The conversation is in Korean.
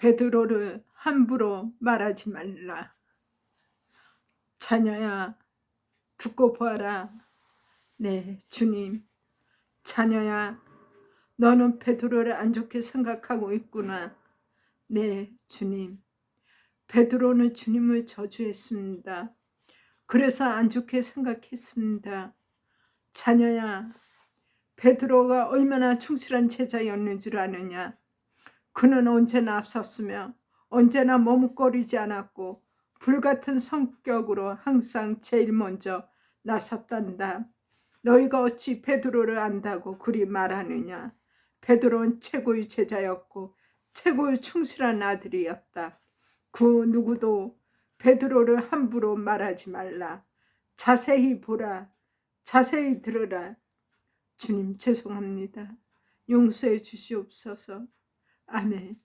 베드로를 함부로 말하지 말라. 자녀야, 듣고 보아라. 네, 주님. 자녀야, 너는 베드로를 안 좋게 생각하고 있구나. 네, 주님. 베드로는 주님을 저주했습니다. 그래서 안 좋게 생각했습니다. 자녀야, 베드로가 얼마나 충실한 제자였는 줄 아느냐? 그는 언제나 앞섰으며 언제나 머뭇거리지 않았고 불같은 성격으로 항상 제일 먼저 나섰단다. 너희가 어찌 베드로를 안다고 그리 말하느냐? 베드로는 최고의 제자였고 최고의 충실한 아들이었다. 그 누구도 베드로를 함부로 말하지 말라. 자세히 보라. 자세히 들으라. 주님 죄송합니다. 용서해 주시옵소서. 아멘.